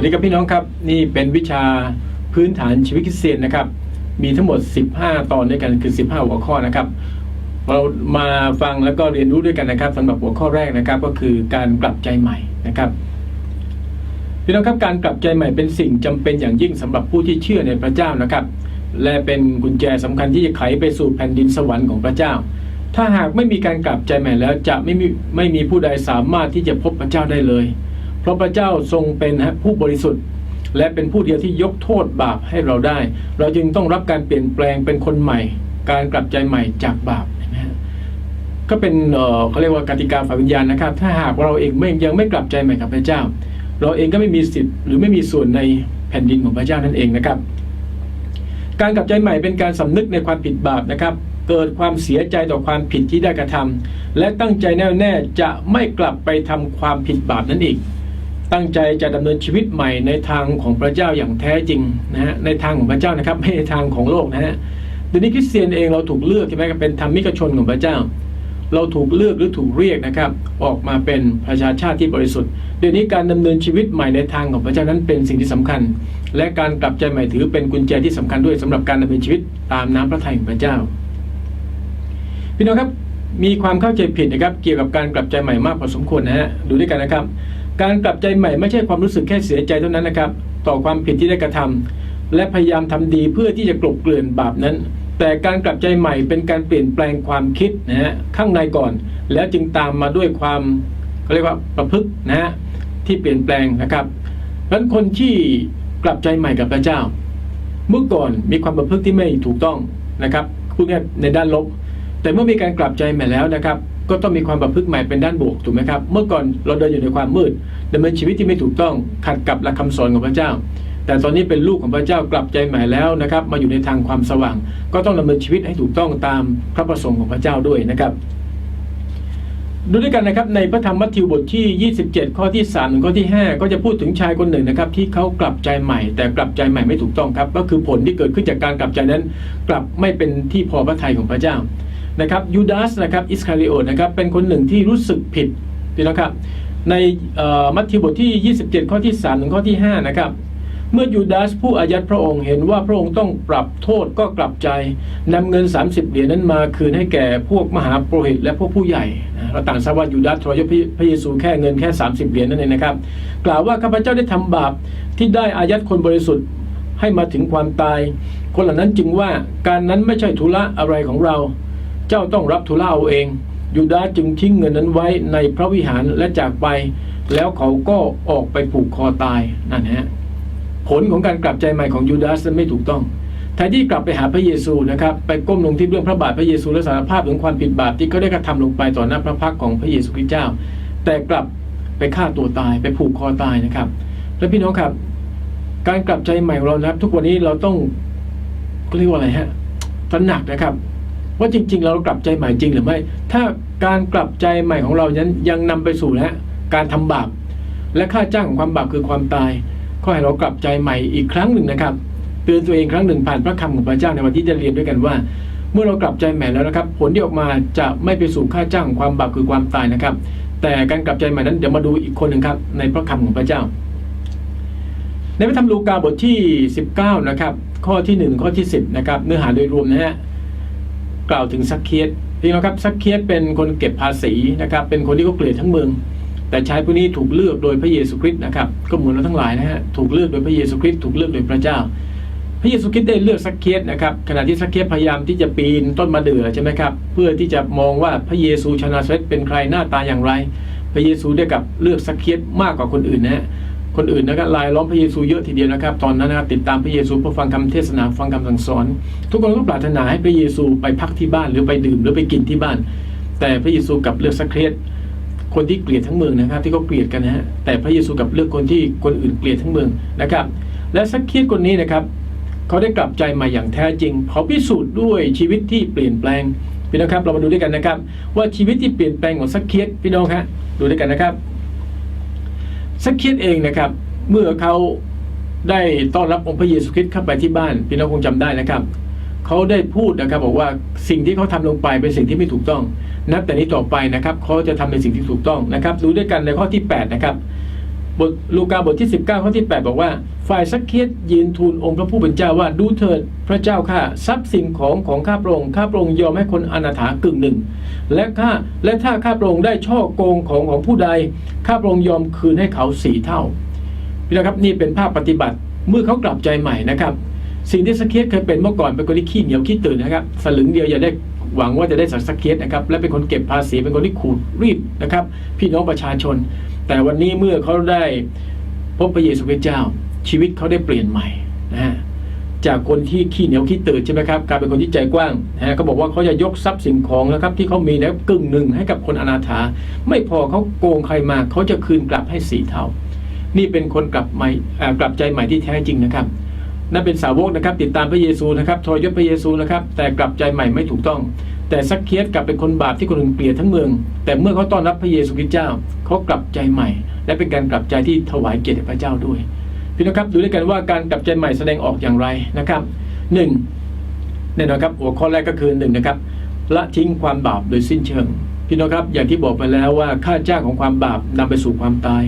วัสดีครับพี่น้องครับ นี่เป็นวิชาพื้นฐานชีวิตคริสเตียนนะครับ มีทั้งหมด 15 ตอนด้วยกันคือ 15 หัวข้อนะครับ เรามาฟังแล้วก็เรียนรู้ด้วยกันนะครับสำหรับหัวข้อแรกนะครับ ก็คือการกลับใจใหม่นะครับพี่น้องครับการกลับใจใหม่เป็นสิ่งจำเป็นอย่างยิ่งสำหรับผู้ที่เชื่อในพระเจ้านะครับ และเป็นกุญแจสำคัญที่จะไขไปสู่แผ่นดินสวรรค์ของพระเจ้า ถ้าหากไม่มีการกลับใจใหม่แล้วจะไม่มีไม่มีผู้ใดสามารถที่จะพบพระเจ้าได้เลย เพราะพระเจ้าทรงเป็นผู้บริสุทธิ์ และเป็นผู้เดียวที่ยกโทษบาปให้เราได้ เราจึงต้องรับการเปลี่ยนแปลงเป็นคนใหม่ การกลับใจใหม่จากบาปก็เป็นเเขาเรียกว่ากติกาฝ่ายวิญญาณนะครับ ถ้าหากเราเองไม่ยังไม่กลับใจใหม่กับพระเจ้า เราเองก็ไม่มีสิทธิ์หรือไม่มีส่วนในแผ่นดินของพระเจ้านั่นเองนะครับ การกลับใจใหม่เป็นการสำนึกในความผิดบาปนะครับ เกิดความเสียใจต่อความผิดที่ได้กระทำและตั้งใจแน่วแน่จะไม่กลับไปทำความผิดบาปนั้นอีก ตั้งใจจะดำเนินชีวิตใหม่ในทางของพระเจ้าอย่างแท้จริงนะฮะในทางของพระเจ้านะครับไม่ในทางของโลกนะฮะเดี๋ยวนี้คริสเตียนเองเราถูกเลือกใช่ไหมครับเป็นธรรมิกชนของพระเจ้า เราถูกเลือกหรือถูกเรียกนะครับออกมาเป็นประชาชาติที่บริสุทธิ์ เดี๋ยวนี้การดำเนินชีวิตใหม่ในทางของพระเจ้านั้นเป็นสิ่งที่สำคัญ และการกลับใจใหม่ถือเป็นกุญแจที่สำคัญด้วยสำหรับการดำเนินชีวิตตามน้ำพระทัยของพระเจ้าพี่น้องครับมีความเข้าใจผิดนะครับเกี่ยวกับการกลับใจใหม่มากพอสมควรนะฮะดูด้วยกันนะครับ การกลับใจใหม่ไม่ใช่ความรู้สึกแค่เสียใจเท่านั้นนะครับ ต่อความผิดที่ได้กระทำและพยายามทำดีเพื่อที่จะกลบเกลื่อนบาปนั้น แต่การกลับใจใหม่เป็นการเปลี่ยนแปลงความคิดนะฮะข้างในก่อน แล้วจึงตามมาด้วยความเขาเรียกว่าประพฤตินะฮะที่เปลี่ยนแปลงนะครับเพราะฉะนั้นคนที่กลับใจใหม่กับพระเจ้า เมื่อก่อนมีความประพฤติที่ไม่ถูกต้องนะครับพูดง่ายในด้านลบ แต่เมื่อมีการกลับใจใหม่แล้วนะครับ ก็ต้องมีความประพฤติใหม่เป็นด้านบวกถูกไหมครับเมื่อก่อนเราเดินอยู่ในความมืดดำเนินชีวิตที่ไม่ถูกต้องขัดกับหลักคำสอนของพระเจ้า แต่ตอนนี้เป็นลูกของพระเจ้ากลับใจใหม่แล้วนะครับ มาอยู่ในทางความสว่าง ก็ต้องดำเนินชีวิตให้ถูกต้องตามพระประสงค์ของพระเจ้าด้วยนะครับดูด้วยกันนะครับในพระธรรมมัทธิวบทที่ 27 ข้อที่3ถึงข้อที่ 5 ก็จะพูดถึงชายคนหนึ่งนะครับที่เขากลับใจใหม่ แต่กลับใจใหม่ไม่ถูกต้องครับ ก็คือผลที่เกิดขึ้นจากการกลับใจนั้น กลับไม่เป็นที่พอพระทัยของพระเจ้า นะครับยูดาสนะครับอิสคาริโอตนะครับเป็นคนหนึ่งที่รู้สึกผิดพี่น้องครับในมัทธิวบทที่ 27 ข้อที่ 3 ถึงข้อที่ 5 นะครับ เมื่อยูดาสผู้อายัดพระองค์เห็นว่าพระองค์ต้องปรับโทษก็กลับใจนำเงิน 30 เหรียญนั้นมาคืนให้แก่พวกมหาโปรหิตและพวกผู้ใหญ่เราต่างทราบว่ายูดาสทรยศพระเยซูแค่เงินแค่ 30 เหรียญนั่นเองนะครับ กล่าวว่าข้าพเจ้าได้ทำบาปที่ได้อายัดคนบริสุทธิ์ให้มาถึงความตาย คนเหล่านั้นจึงว่าการนั้นไม่ใช่ธุระอะไรของเรา เจ้าต้องรับธุระเอาเอง ยูดาสจึงทิ้งเงินนั้นไว้ในพระวิหารและจากไป แล้วเขาก็ออกไปผูกคอตายนั่นฮะผลของการกลับใจใหม่ของยูดาสันไม่ถูกต้องแทนที่กลับไปหาพระเยซูนะครับไปก้มลงที่เบื้องพระบาทพระเยซูและสารภาพถึงความผิดบาปที่เขาได้กระทำลงไปต่อหน้าพระพักของพระเยซูคริสต์เจ้า แต่กลับไปฆ่าตัวตายไปผูกคอตายนะครับ และพี่น้องครับการกลับใจใหม่ของเรานะครับ ทุกวันนี้เราต้องเรียกว่าอะไรฮะตระหนักนะครับ ว่าจริง ๆ เรากลับใจใหม่จริงหรือไม่ ถ้าการกลับใจใหม่ของเรานั้นยังนำไปสู่นะฮะการทำบาป และค่าจ้างของความบาปคือความตายขอให้เรากลับใจใหม่อีกครั้งหนึ่งนะครับ เตือนตัวเองครั้งหนึ่งผ่านพระคำของพระเจ้าในวันที่จะเรียนด้วยกันว่า เมื่อเรากลับใจใหม่แล้วนะครับ ผลที่ออกมาจะไม่ไปสู่ค่าจ้างของความบาปคือความตายนะครับ แต่การกลับใจใหม่นั้นเดี๋ยวมาดูอีกคนหนึ่งครับในพระคำของพระเจ้า ในพระธรรมลูกาบทที่ 19 นะครับข้อที่ 1 ข้อที่ 10 นะครับ เนื้อหาโดยรวมนะฮะ กล่าวถึงซักเคียสพี่น้องครับซักเคียสเป็นคนเก็บภาษีนะครับ เป็นคนที่เขาเกลียดทั้งเมือง แต่ชายผู้นี้ถูกเลือกโดยพระเยซูคริสต์นะครับ ก็เหมือนเราทั้งหลายนะฮะถูกเลือกโดยพระเยซูคริสต์ถูกเลือกโดยพระเจ้า พระเยซูคริสต์ได้เลือกซักเคียสนะครับขณะที่ซักเคียสพยายามที่จะปีนต้นมะเดื่อใช่ไหมครับเพื่อที่จะมองว่าพระเยซูชาวนาเรตเป็นใครหน้าตาอย่างไร พระเยซูได้กับเลือกซักเคียสมากกว่าคนอื่นนะฮะ คนอื่นนะครับลายล้อมพระเยซูเยอะทีเดียวนะครับ ตอนนั้นนะครับติดตามพระเยซูเพื่อฟังคำเทศนาฟังคำสั่งสอน ทุกคนก็ปรารถนาให้พระเยซูไปพักที่บ้านหรือไปดื่มหรือไปกินที่บ้าน แต่พระเยซูกับเลือกซักเคียสคนที่เกลียดทั้งเมืองนะครับ ที่เขาเกลียดกันนะฮะแต่พระเยซูกับเลือกคนที่คนอื่นเกลียดทั้งเมืองนะครับ และซักเคียสคนนี้นะครับเขาได้กลับใจมาอย่างแท้จริงเขาพิสูจน์ด้วยชีวิตที่เปลี่ยนแปลงพี่น้องครับเรามาดูด้วยกันนะครับ ว่าชีวิตที่เปลี่ยนแปลงของซักเคียสพี่น้องครับดูด้วยกันนะครับ สักคิดเองนะครับ เมื่อเขาได้ต้อนรับองค์พระเยซูคริสต์เข้าไปที่บ้านพี่น้องคงจำได้นะครับเขาได้พูดนะครับบอกว่าสิ่งที่เขาทำลงไปเป็นสิ่งที่ไม่ถูกต้อง นับแต่นี้ต่อไปนะครับเขาจะทำในสิ่งที่ถูกต้องนะครับ ดูด้วยกันในข้อที่ 8 นะครับ บทลูกาบทที่ 19ข้อที่ 8 บอกว่า ฝ่ายซักเคียสยืนทูลองค์พระผู้เป็นเจ้าว่าดูเถิดพระเจ้าข้าทรัพย์สินของของข้าพระองค์ข้าพระองค์ยอมให้คนอนาถากึ่งหนึ่ง และข้าและถ้าข้าพระองค์ได้ช่อโกงของของผู้ใด ข้าพระองค์ยอมคืนให้เขาสี่เท่าพี่นะครับนี่เป็นภาพปฏิบัติเมื่อเขากลับใจใหม่นะครับ สิ่งที่สักเคียสเคยเป็นเมื่อก่อนเป็นคนที่ขี้เหนียวขี้ตื่นนะครับสลึงเดียวอย่าได้หวังว่าจะได้สักสักเคียสนะครับและเป็นคนเก็บภาษีเป็นคนที่ขูดรีดนะครับ พี่น้องประชาชนแต่วันนี้เมื่อเขาได้พบพระเยซูคริสต์เจ้า ชีวิตเขาได้เปลี่ยนใหม่นะฮะจากคนที่ขี้เหนียวขี้ตื่นใช่ไหมครับกลายเป็นคนที่ใจกว้างนะฮะเขาบอกว่าเขาจะยกทรัพย์สินของนะครับ ที่เขามีแล้วกึ่งหนึ่งให้กับคนอนาถา ไม่พอเขาโกงใครมาเขาจะคืนกลับให้สี่เท่า นี่เป็นคนกลับใหม่กลับใจใหม่ที่แท้จริงนะครับนั่นเป็นสาวกนะครับ ติดตามพระเยซูนะครับทรยศพระเยซูนะครับ แต่กลับใจใหม่ไม่ถูกต้อง แต่ซักเคียสกลับเป็นคนบาปที่คนอื่นเกลียดทั้งเมือง แต่เมื่อเขาต้อนรับพระเยซูคริสต์เจ้าเขากลับใจใหม่ และเป็นการกลับใจที่ถวายเกียรติพระเจ้าด้วยพี่น้องครับดูด้วยกันว่าการกลับใจใหม่แสดงออกอย่างไรนะครับหนึ่งแน่นอนครับหัวข้อแรกก็คือหนึ่งนะครับละทิ้งความบาปโดยสิ้นเชิงพี่น้องครับอย่างที่บอกไปแล้วว่าค่าจ้างของความบาปนำไปสู่ความตาย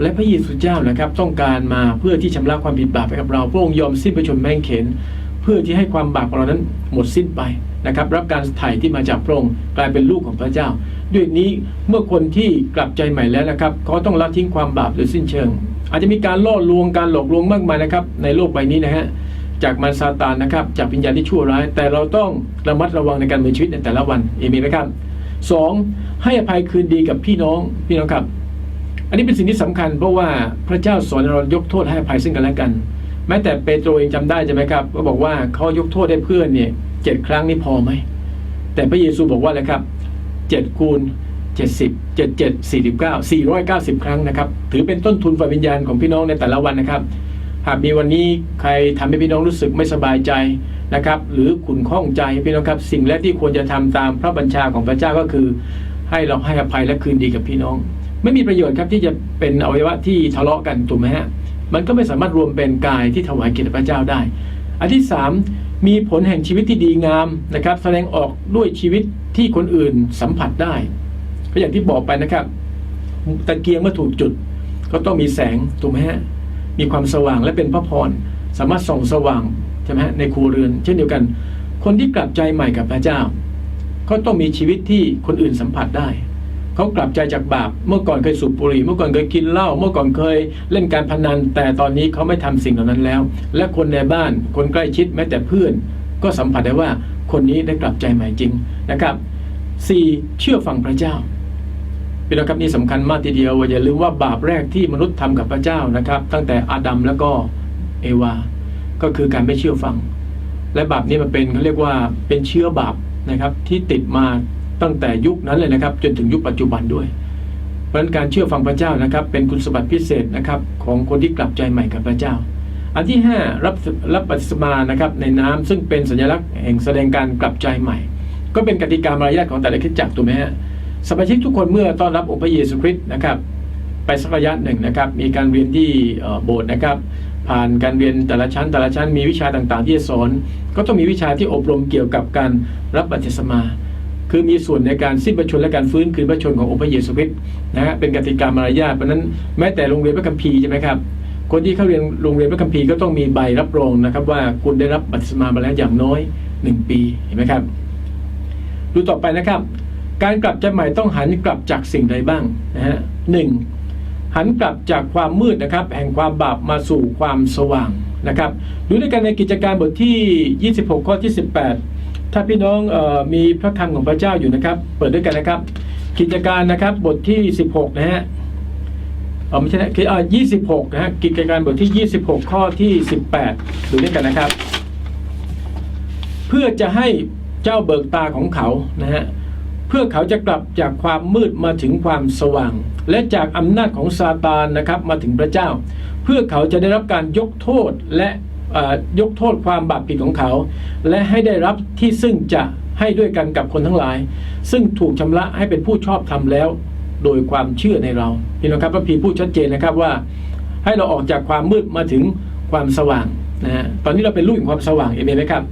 และพระเยซูเจ้านะครับต้องการมาเพื่อที่ชำระความผิดบาปให้กับเราพระองค์ยอมสิ้นพระชนม์แม่งเขน พื่อที่ให้ความบาปของเรานั้นหมดสิ้นไปนะครับ รับการไถ่ที่มาจากพระองค์กลายเป็นลูกของพระเจ้า ด้วยนี้เมื่อคนที่กลับใจใหม่แล้วนะครับเขาต้องละทิ้งความบาปโดยสิ้นเชิง อาจจะมีการล่อลวงการหลอกลวงมากมายนะครับ ในโลกใบนี้นะฮะจากมารซาตานนะครับจากวิญญาณที่ชั่วร้าย แต่เราต้องระมัดระวังในการดำเนินชีวิตในแต่ละวันเอเมนไหมครับสองให้อภัยคืนดีกับพี่น้องพี่น้องครับ อันนี้เป็นสิ่งที่สำคัญเพราะว่าพระเจ้าสอนเรายกโทษให้อภัยซึ่งกันและกัน แม้แต่เปโตรเองจำได้ใช่ไหมครับก็บอกว่าเขายกโทษให้เพื่อนเนี่ยเจ็ดครั้งนี่พอไหมแต่พระเยซูบอกว่าอะไรครับเจ็ดคูณเจ็ดสิบเจ็ดเจ็ดสี่สิบเก้าสี่ร้อยเก้าสิบครั้งนะครับถือเป็นต้นทุนฝ่ายวิญญาณของพี่น้องในแต่ละวันนะครับ หากมีวันนี้ใครทำให้พี่น้องรู้สึกไม่สบายใจนะครับหรือขุ่นข้องใจพี่น้องครับสิ่งแรกที่ควรจะทำตามพระบัญชาของพระเจ้าก็คือ ให้เราให้อภัยและคืนดีกับพี่น้อง ไม่มีประโยชน์ครับที่จะเป็นอวัยวะที่ทะเลาะกันถูกไหมฮะ มันก็ไม่สามารถรวมเป็นกายที่ถวายเกียรติพระเจ้าได้ อันที่สามมีผลแห่งชีวิตที่ดีงามนะครับ แสดงออกด้วยชีวิตที่คนอื่นสัมผัสได้ ก็อย่างที่บอกไปนะครับ ตะเกียงเมื่อถูกจุด ก็ต้องมีแสงถูกไหมฮะมีความสว่างและเป็นพระพรสามารถส่องสว่างใช่ไหมฮะในครัวเรือน เช่นเดียวกัน คนที่กลับใจใหม่กับพระเจ้า ก็ต้องมีชีวิตที่คนอื่นสัมผัสได้ เขากลับใจจากบาป เมื่อก่อนเคยสูบบุหรี่ เมื่อก่อนเคยกินเหล้า เมื่อก่อนเคยเล่นการพนัน แต่ตอนนี้เขาไม่ทำสิ่งเหล่านั้นแล้ว และคนในบ้าน คนใกล้ชิดแม้แต่เพื่อน ก็สัมผัสได้ว่าคนนี้ได้กลับใจใหม่จริงนะครับ 4. เชื่อฟังพระเจ้าพี่น้องครับนี่สำคัญมากทีเดียวอย่าลืมว่าบาปแรกที่มนุษย์ทำกับพระเจ้านะครับ ตั้งแต่อาดัมแล้วก็เอวา ก็คือการไม่เชื่อฟัง และบาปนี้มันเป็นเขาเรียกว่าเป็นเชื้อบาปนะครับที่ติดมา ตั้งแต่ยุคนั้นเลยนะครับ จนถึงยุคปัจจุบันด้วย เพราะนั้นการเชื่อฟังพระเจ้านะครับ เป็นคุณสมบัติพิเศษนะครับของคนที่กลับใจใหม่กับพระเจ้า อันที่ 5 รับรับบัพติศมานะครับในน้ำซึ่งเป็นสัญลักษณ์แห่งแสดงการกลับใจใหม่ ก็เป็นกติกามารยาทของแต่ละคริสตจักรถูกไหมฮะสมาชิกทุกคนเมื่อต้อนรับองค์พระเยซูคริสต์นะครับ ไปสักระยะหนึ่งนะครับ มีการเรียนที่โบสถ์นะครับ ผ่านการเรียนแต่ละชั้นแต่ละชั้นมีวิชาต่างๆ ที่จะสอน ก็ต้องมีวิชาที่อบรมเกี่ยวกับการรับบัพติศมา คือมีส่วนในการสิ้นพระชนและการฟื้นคืนพระชนขององค์พระเยซูคริสต์นะฮะเป็นกติกามารยาทเพราะนั้นแม้แต่โรงเรียนพระคัมภีร์ใช่ไหมครับคนที่เข้าเรียนโรงเรียนพระคัมภีร์ก็ต้องมีใบรับรองนะครับ ว่าคุณได้รับบัพติศมามาแล้วอย่างน้อยหนึ่งปีเห็นไหมครับ ดูต่อไปนะครับ การกลับใจใหม่ต้องหันกลับจากสิ่งใดบ้างนะฮะหนึ่งหันกลับจากความมืดนะครับ แห่งความบาปมาสู่ความสว่างนะครับ ดูด้วยกันในกิจการบทที่ 26 ข้อที่ 18 ถ้าพี่น้องออมีพระคำของพระเจ้าอยู่นะครับ เปิดด้วยกันนะครับ กิจการนะครับบทที่ 16 นะฮะเออไม่ใช่นะคืออ่า26 นะฮะกิจการบทที่ 26 ข้อที่ 18 ดูด้วยกันนะครับ เพื่อจะให้เจ้าเบิกตาของเขานะฮะเพื่อเขาจะกลับจากความมืดมาถึงความสว่าง และจากอำนาจของซาตานนะครับมาถึงพระเจ้า เพื่อเขาจะได้รับการยกโทษและ ยกโทษความบาปผิดของเขา และให้ได้รับที่ซึ่งจะให้ด้วยกันกับคนทั้งหลาย ซึ่งถูกชำระให้เป็นผู้ชอบธรรมแล้ว โดยความเชื่อในเราพี่น้องครับพระพีพูดชัดเจนนะครับว่า ให้เราออกจากความมืดมาถึงความสว่างนะฮะตอนนี้เราเป็นลูกแห่งความสว่างเอเมนไหมครับ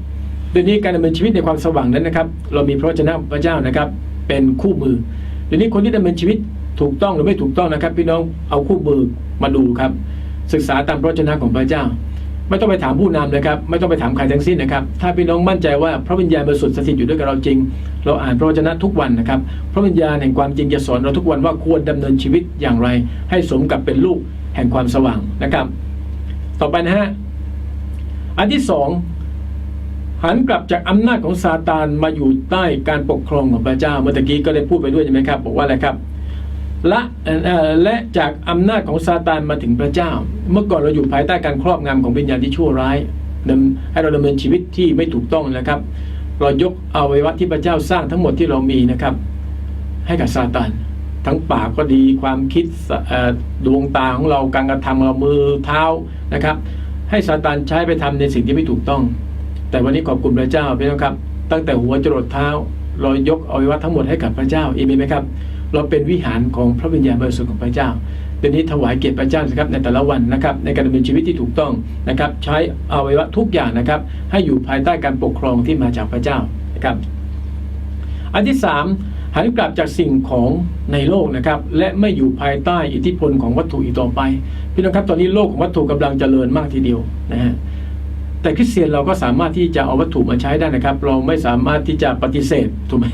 เดี๋ยวนี้การดำเนินชีวิตในความสว่างนั้นนะครับ เรามีพระวจนะพระเจ้านะครับ เป็นคู่มือเดี๋ยวนี้คนที่ดำเนินชีวิตถูกต้องหรือไม่ถูกต้องนะครับ พี่น้องเอาคู่มือมาดูครับ ศึกษาตามพระวจนะของพระเจ้า ไม่ต้องไปถามผู้นำนะครับ ไม่ต้องไปถามใครทั้งสิ้นนะครับ ถ้าพี่น้องมั่นใจว่าพระวิญญาณบริสุทธิ์สถิตอยู่ด้วยกับเราจริง เราอ่านพระวจนะทุกวันนะครับ พระวิญญาณแห่งความจริงจะสอนเราทุกวันว่าควรดำเนินชีวิตอย่างไร ให้สมกับเป็นลูกแห่งความสว่างนะครับ ต่อไปนะฮะ อันที่สองหันกลับจากอำนาจของซาตานมาอยู่ใต้การปกครองของพระเจ้า เมื่อตะกี้ก็ได้พูดไปด้วยใช่ไหมครับ บอกว่าอะไรครับ ละและจากอำนาจของซาตานมาถึงพระเจ้า เมื่อก่อนเราอยู่ภายใต้การครอบงำของวิญญาณที่ชั่วร้ายดำให้เราดำเนินชีวิตที่ไม่ถูกต้องนะครับ เรายกเอาวัยวะที่พระเจ้าสร้างทั้งหมดที่เรามีนะครับ ให้กับซาตานทั้งปากก็ดีความคิดดวงตาของเราการกระทำเรามือเท้านะครับ ให้ซาตานใช้ไปทำในสิ่งที่ไม่ถูกต้อง แต่วันนี้ขอบคุณพระเจ้าพี่น้องครับ ตั้งแต่หัวจรดเท้า เรายกเอาวัยวะทั้งหมดให้กับพระเจ้าเอเมนไหมครับ เราเป็นวิหารของพระวิญญาณบริสุทธิ์ของพระเจ้าเดี๋ยวนี้ถวายเกียรติพระเจ้าสิครับในแต่ละวันนะครับในการดำเนินชีวิตที่ถูกต้องนะครับ ใช้อวัยวะทุกอย่างนะครับ ให้อยู่ภายใต้การปกครองที่มาจากพระเจ้านะครับ อันที่สามหันกลับจากสิ่งของในโลกนะครับ และไม่อยู่ภายใต้อิทธิพลของวัตถุอีกต่อไปพี่น้องครับตอนนี้โลกของวัตถุกำลังเจริญมากทีเดียวนะฮะแต่คริสเตียนเราก็สามารถที่จะเอาวัตถุมาใช้ได้นะครับ เราไม่สามารถที่จะปฏิเสธถูกไหม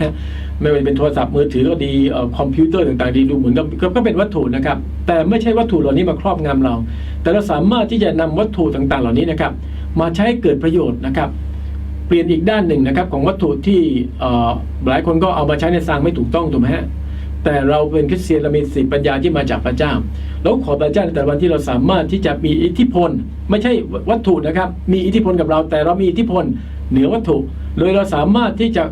ไม่ว่าจะเป็นโทรศัพท์มือถือก็ดีคอมพิวเตอร์ต่างๆดีดูเหมือนกับก็ก็เป็นวัตถุนะครับ แต่ไม่ใช่วัตถุเหล่านี้มาครอบงำเรา แต่เราสามารถที่จะนำวัตถุต่างๆ เหล่านี้นะครับ มาใช้เกิดประโยชน์นะครับ เปลี่ยนอีกด้านหนึ่งนะครับของวัตถุที่หลายคนก็เอามาใช้ในทางไม่ถูกต้องถูกไหมฮะแต่เราเป็นคริสเตียนเรามีสติปัญญาที่มาจากพระเจ้าแล้วขอพระเจ้าในแต่ละวันที่เราสามารถที่จะมีอิทธิพล ไม่ใช่วัตถุนะครับ มีอิทธิพลกับเราแต่เรามีอิทธิพลเหนือวัตถุ โดยเราสามารถที่จะ